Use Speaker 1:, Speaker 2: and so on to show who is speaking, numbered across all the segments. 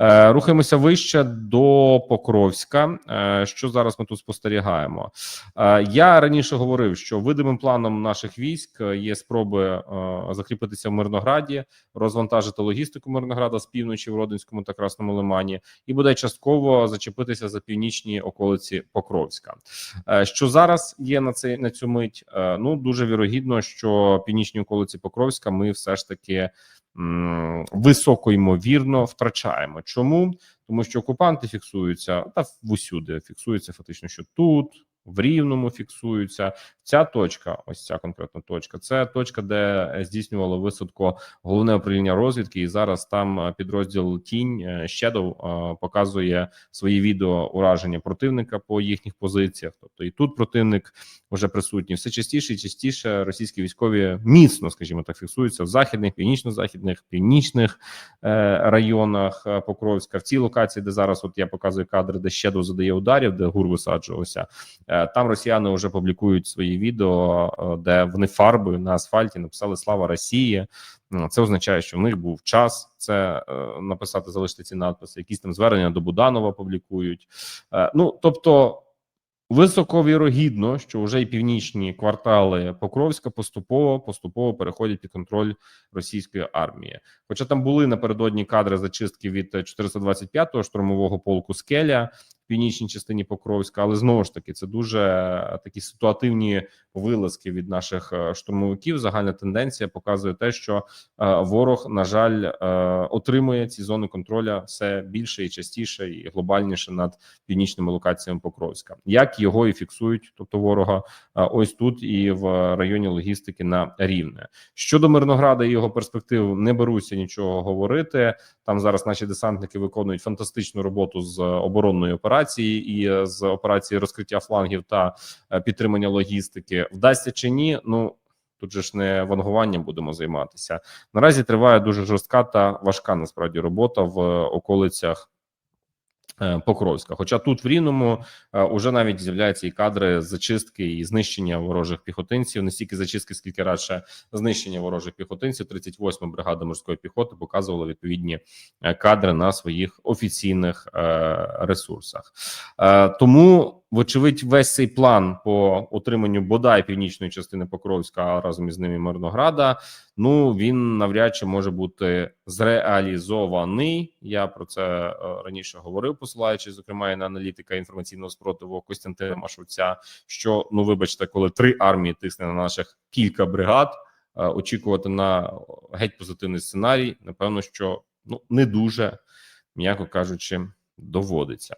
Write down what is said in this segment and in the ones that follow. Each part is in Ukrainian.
Speaker 1: Е, Рухаємося вище до Покровська. Е, Що зараз ми тут спостерігаємо? Е, Я раніше говорив, що видимим планом наших військ є спроби закріпитися в Мирнограді, розвантажити логістику Мирнограда з півночі в Родинському та Красному Лимані, і буде частково зачепитися за північні околиці Покровська. Що зараз є на цей на цю мить? Ну дуже вірогідно, що північні околиці Покровська ми все ж таки м, високо ймовірно втрачаємо. Чому? Тому що окупанти фіксуються та в- усюди фіксуються фактично, що тут. В рівному фіксуються ця точка, ось ця конкретна точка. Це точка, де е, здійснювало висадку головне управління розвідки, і зараз там е, підрозділ Тінь Shadow е, показує свої відео ураження противника по їхніх позиціях. Тобто і тут противник вже присутній. Все частіше і частіше російські військові міцно, скажімо так, фіксуються в західних, північно-західних, північних районах Покровська. В цій локації, де зараз от я показую кадри, де Shadow задає ударів, де гур висаджувався. Там росіяни вже публікують свої відео, е, де вони фарбою на асфальті написали Слава Росії. Ну, Це означає, що в них був час це е, написати, залишити ці надписи. Якісь там звернення до Буданова публікують. Е, Ну тобто. Високовірогідно, що вже і північні квартали Покровська поступово поступово переходять під контроль російської армії. Хоча там були напередодні кадри зачистки від 425-го штурмового полку Скеля північній частині Покровська, але знову ж таки це дуже е, такі ситуативні вилазки від наших е, штурмовиків. Загальна тенденція показує те, що е, ворог, на жаль, отримує ці зони контроля все більше і частіше і глобальніше над північними локаціями Покровська. Як його і фіксують, тобто ворога, ось тут і в районі логістики на рівне щодо Мирнограда і його перспектив, не беруся нічого говорити. Там зараз наші десантники виконують фантастичну роботу з оборонної операції і е, з операції розкриття флангів та е, підтримання логістики. Вдасться чи ні? Ну тут же ж не вангуванням будемо займатися. Наразі триває дуже жорстка та важка насправді робота в околицях. Е, Покровська, хоча тут в Рівному вже уже навіть з'являються і кадри зачистки і знищення ворожих піхотинців, не стільки зачистки, скільки радше знищення ворожих піхотинців. 38 бригада морської піхоти показувала відповідні е, кадри на своїх офіційних е, ресурсах. Е, тому, вочевидь, весь цей план по отриманню бодай північної частини Покровська разом із ними Мирнограда. Ну він навряд чи може бути зреалізований. Я про це е, раніше говорив, посилаючись зокрема і на аналітика інформаційного спротиву Костянтина Машовця. Що ну, вибачте, коли три армії тисне на наших кілька бригад, е, очікувати на геть позитивний сценарій, напевно, що ну не дуже, м'яко кажучи. Доводиться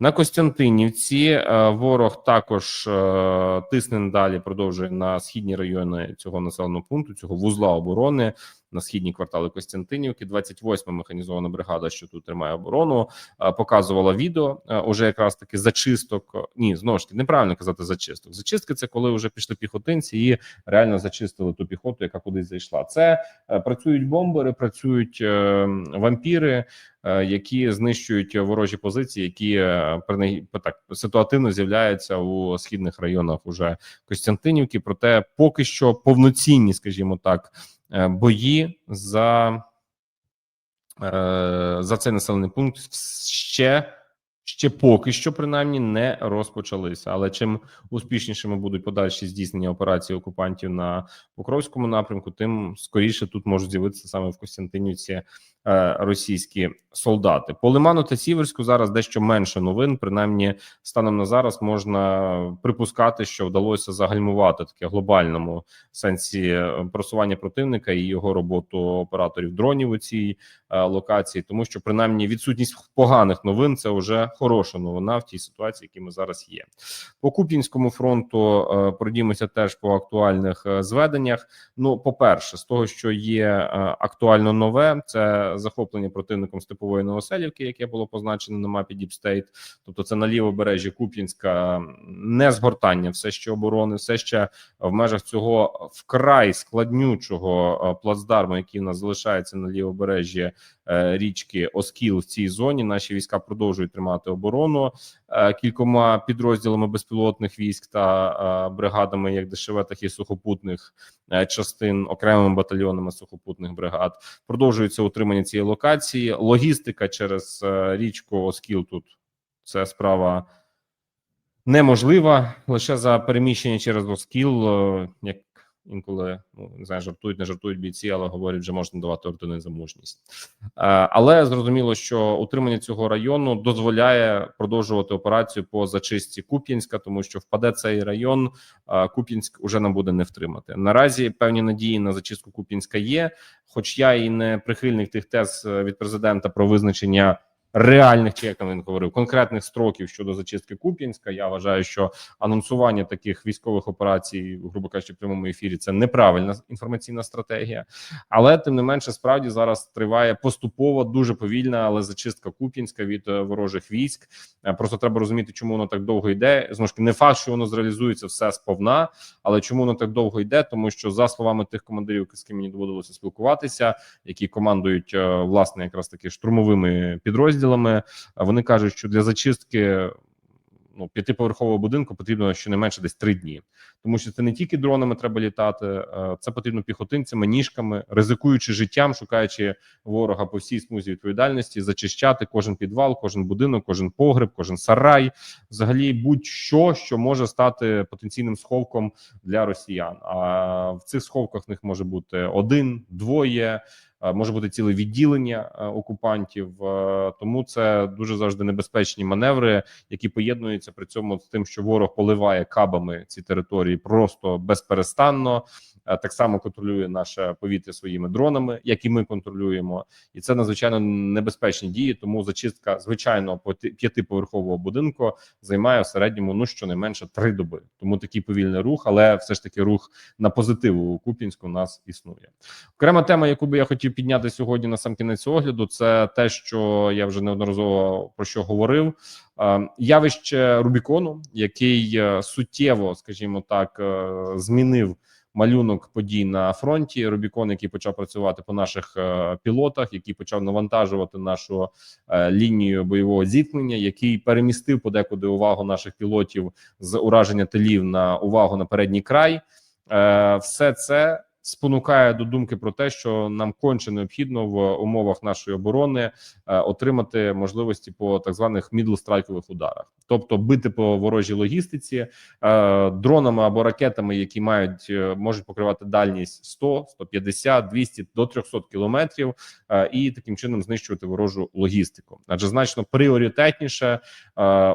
Speaker 1: на Костянтинівці. е, Ворог також е, тисне далі. Продовжує на східні райони цього населеного пункту, цього вузла оборони на східні квартали Костянтинівки. 28-ма механізована бригада, що тут тримає оборону, е, показувала відео. е, Уже якраз таки зачисток. Ні, знову ж таки неправильно казати зачисток. Зачистки це коли вже пішли піхотинці і реально зачистили ту піхоту, яка кудись зайшла. Це е, працюють бомбери, працюють е, вампіри, е, які знищують ворожі позиції, які е, так ситуативно з'являються у східних районах уже Костянтинівки. Проте поки що повноцінні, скажімо так, е, бої за, е, за цей населений пункт ще. Ще поки що принаймні не розпочалися. Але чим успішнішими будуть подальші здійснення операції окупантів на Покровському напрямку, тим скоріше тут можуть з'явитися саме в Костянтинівці е, російські солдати. По Лиману та Сіверську зараз дещо менше новин. Принаймні, станом на зараз можна припускати, що вдалося загальмувати таке глобальному сенсі е, просування противника і його роботу операторів дронів у цій е, локації, тому що принаймні відсутність поганих новин це вже хороша новина в тій ситуації, які ми зараз є. По Куп'янському фронту е, пройдімося теж по актуальних е, зведеннях. Ну, по перше, з того, що є е, актуально нове, це захоплення противником степової Новоселівки, яке було позначено на мапі State. Тобто, це на лівобережжі Куп'янська не згортання, все ще оборони, все ще в межах цього вкрай складнючого плацдарму, який в нас залишається на лівобережжі річки Оскіл в цій зоні. Наші війська продовжують тримати оборону е, кількома підрозділами безпілотних військ та е, бригадами, як ДШВ, так і сухопутних е, частин, окремими батальйонами сухопутних бригад. Продовжується утримання цієї локації. Логістика через е, річку Оскіл тут це справа неможлива лише за переміщення через Оскіл, е, як інколи ну не знаю, жартують, не жартують бійці, але говорять, вже можна давати ордени за мужність. Е, Але зрозуміло, що утримання цього району дозволяє продовжувати операцію по зачистці Куп'янська, тому що впаде цей район. е, Куп'янськ уже нам буде не втримати. Наразі певні надії на зачистку Куп'янська є. Хоч я і не прихильник тих тез е, від президента про визначення реальних чи як він говорив конкретних строків щодо зачистки Куп'янська. Я вважаю, що анонсування таких військових операцій, грубо кажучи, в прямому ефірі це неправильна інформаційна стратегія. Але тим не менше, справді зараз триває поступово дуже повільна, але зачистка Куп'янська від е, ворожих військ. Е, Просто треба розуміти, чому воно так довго йде. Знову ж не факт, що воно зреалізується все сповна, але чому воно так довго йде? Тому що за словами тих командирів, з ким мені доводилося спілкуватися, які командують е, власне якраз таки штурмовими підрозділами, е, вони кажуть, що для зачистки. Ну, п'ятиповерхового будинку потрібно щонайменше десь три дні, тому що це не тільки дронами треба літати, е, це потрібно піхотинцями, ніжками, ризикуючи життям, шукаючи ворога по всій смузі відповідальності, зачищати кожен підвал, кожен будинок, кожен погреб, кожен сарай, взагалі будь-що, що може стати потенційним сховком для росіян. А в цих сховках в них може бути один, двоє. Е, Може бути ціле відділення е, окупантів, е, тому це дуже завжди небезпечні маневри, які поєднуються при цьому з тим, що ворог поливає кабами ці території просто безперестанно. Так само контролює наше повітря своїми дронами, як і ми контролюємо, і це надзвичайно небезпечні дії. Тому зачистка звичайного п'ятиповерхового будинку займає в середньому ну щонайменше три доби. Тому такий повільний рух, але все ж таки рух на позитиву у Куп'янську у нас існує. Окрема тема, яку би я хотів підняти сьогодні на сам кінець огляду, це те, що я вже неодноразово про що говорив. Е, Явище Рубікону, який е, суттєво, скажімо так, е, змінив малюнок подій на фронті. Рубікон, який почав працювати по наших пілотах, який почав навантажувати нашу лінію бойового зіткнення, який перемістив подекуди увагу наших пілотів з ураження тилів на увагу на передній край. Все це спонукає до думки про те, що нам конче необхідно в умовах нашої оборони е, отримати можливості по так званих мідлстрайкових ударах, тобто бити по ворожій логістиці е, дронами або ракетами, які мають е, можуть покривати дальність 100, 150, 200 до 300 кілометрів, і таким чином знищувати ворожу логістику. Адже значно пріоритетніше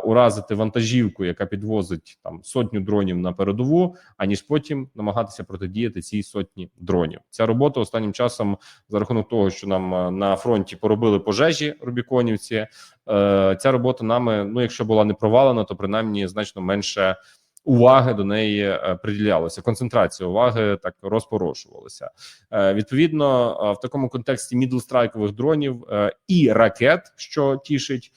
Speaker 1: уразити вантажівку, яка підвозить там сотню дронів на передову, аніж потім намагатися протидіяти цій сотні дронів. Ця робота останнім часом за рахунок того, що нам е, на фронті поробили пожежі Рубіконівці. е, Ця робота нами, ну якщо була не провалена, то принаймні значно менше. Уваги до неї е, приділялося, концентрація уваги так розпорошувалася. Відповідно, в такому контексті мідлстрайкових дронів і ракет, що тішить,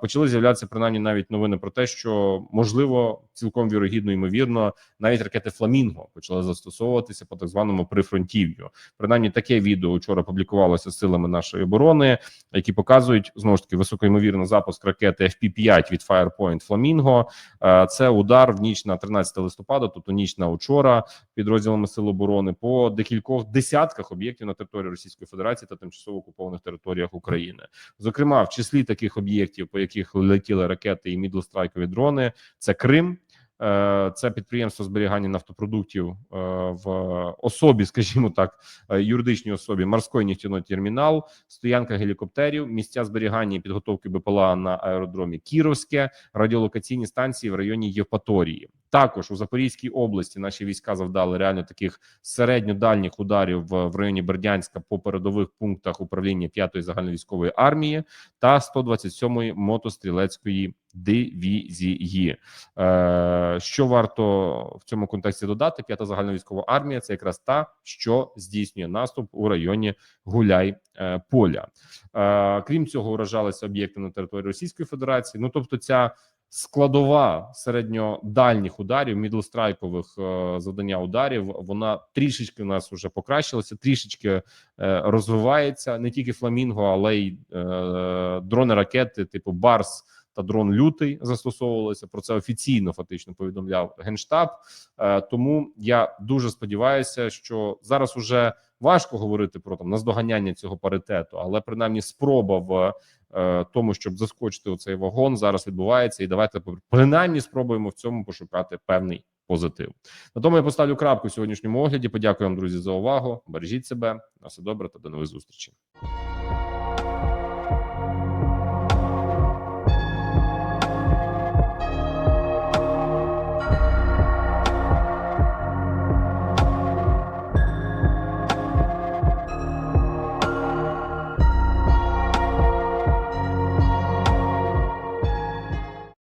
Speaker 1: почали з'являтися принаймні навіть новини про те, що можливо цілком вірогідно ймовірно навіть ракети Фламінго почали застосовуватися по так званому прифронтів'ю. Принаймні таке відео вчора публікувалося силами нашої оборони, які показують знову ж таки високоймовірно запуск ракети FP-5 від Firepoint Фламінго. Е, Це удар в ніч на 13 листопада, тобто ніч на учора, підрозділами сил оборони по декількох десятках об'єктів на території Російської Федерації та тимчасово окупованих територіях України. Зокрема, в числі таких об'єктів, по яких летіли ракети і Мідлострайкові дрони, це Крим. Е, Це підприємство зберігання нафтопродуктів е, в особі, скажімо так, е, юридичній особі морської нефтяної термінал, стоянка гелікоптерів, місця зберігання і підготовки БПЛА на аеродромі Кіровське, радіолокаційні станції в районі Євпаторії. Також у Запорізькій області наші війська завдали реально таких середньодальніх ударів в, районі Бердянська по передових пунктах управління 5-ї загальновійськової армії та 127-ї мотострілецької дивізії. Е, що варто в цьому контексті додати? П'ята загальновійськова армія це якраз та, що здійснює наступ у районі Гуляй е, поля. Е, крім цього, уражалися об'єкти на території Російської Федерації. Ну тобто, ця складова середньодальніх ударів, мідлстрайкових е, завдання ударів, вона трішечки у нас вже покращилася, трішечки е, розвивається. Не тільки фламінго, але й е, дрони ракети, типу Барс та дрон Лютий застосовувалися. Про це офіційно фактично повідомляв генштаб. Е, тому я дуже сподіваюся, що зараз уже важко говорити про там наздоганяння цього паритету, але принаймні спроба в е, тому, щоб заскочити у цей вагон, зараз відбувається, і давайте принаймні спробуємо в цьому пошукати певний позитив. На тому я поставлю крапку в сьогоднішньому огляді. Подякую вам, друзі, за увагу. Бережіть себе на все добре та до нових зустрічей.